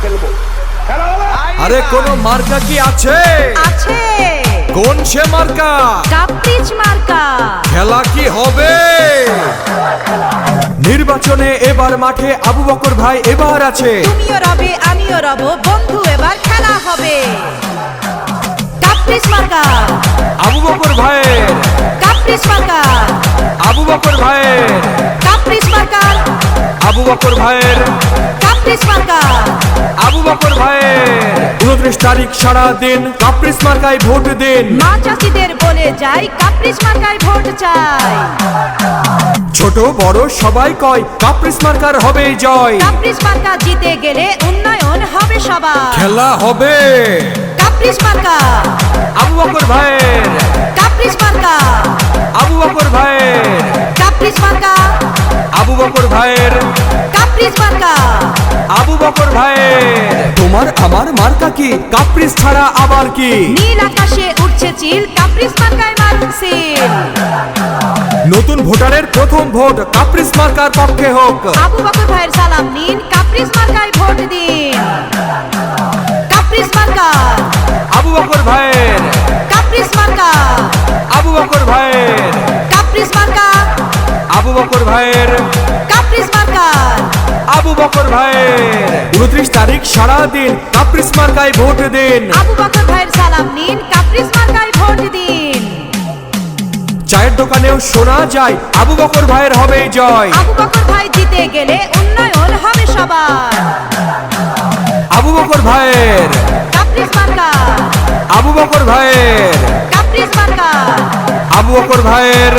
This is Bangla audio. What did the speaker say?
খেলব আরে কোন মার্কা কি আছে? আছে। কোন সে মার্কা? কাপ্রিচ মার্কা। খেলা কি হবে? নির্বাচনে এবার মাঠে আবু বকর ভাই এবার আছে। তুমিও রবে আমিও রব। বন্ধু এবার খেলা হবে। কাপ্রিচ মার্কা। আবু বকর ভাইয়ের কাপ্রিচ মার্কা। আবু বকর ভাইয়ের কাপ্রিচ মার্কা। আবু বকর ভাইয়ের কাপ্রিচ মার্কা আবু বকর ভাইয়ের উনত্রিশ তারিখ সারা দিন কাপ্রিস মার্কায় ভোট দিন। মা চাষিদের বলে যাই মার্কায় ভোট চাই। ছোট বড় সবাই কয় কাপ্রিস মার্কার হবে জয়। কাপ্রিচ মার্কা জিতে গেলে উন্নয়ন হবে সবার। খেলা হবে। কাপ্রিচ মার্কা আবু বকর ভাইয়ের। কাপ্রিচ মার্কা আবু বকর ভাইয়ের। তোমার আমার মার্কা কি? কাপ্রিস ছাড়া আবার কি? নীল আকাশে উঠছে চিল কাপ্রিচ মার্কায় সিল। নতুন ভোটারের প্রথম ভোট কাপ্রিস মার্কার পক্ষে হোক। আবু বকর ভাইয়ের সালাম নিন কাপ্রিচ মার্কায় ভোট দিন। কাপ্রিচ মার্কা। আবু বকর ভাইয়ের বকর ভাইয়ের কাপ্রিচ মার্কা আবু বকর ভাইয়ের উনত্রিশ তারিখ সারা দিন কাপ্রিস মার্কায় ভোট দিন। আবু বকর ভাইয়ের সালাম নিন কাপ্রিচ মার্কায় ভোট দিন। চায়ের দোকানেও শোনা যায় আবু বকর ভাইয়ের হবে জয়। আবু বকর ভাই জিতে গেলে উন্নয়ন হবে সবার। আবু বকর ভাইয়ের কাপ্রিচ মার্কা আবু বকর ভাইয়ের কাপ্রিচ মার্কা আবু বকর ভাইয়ের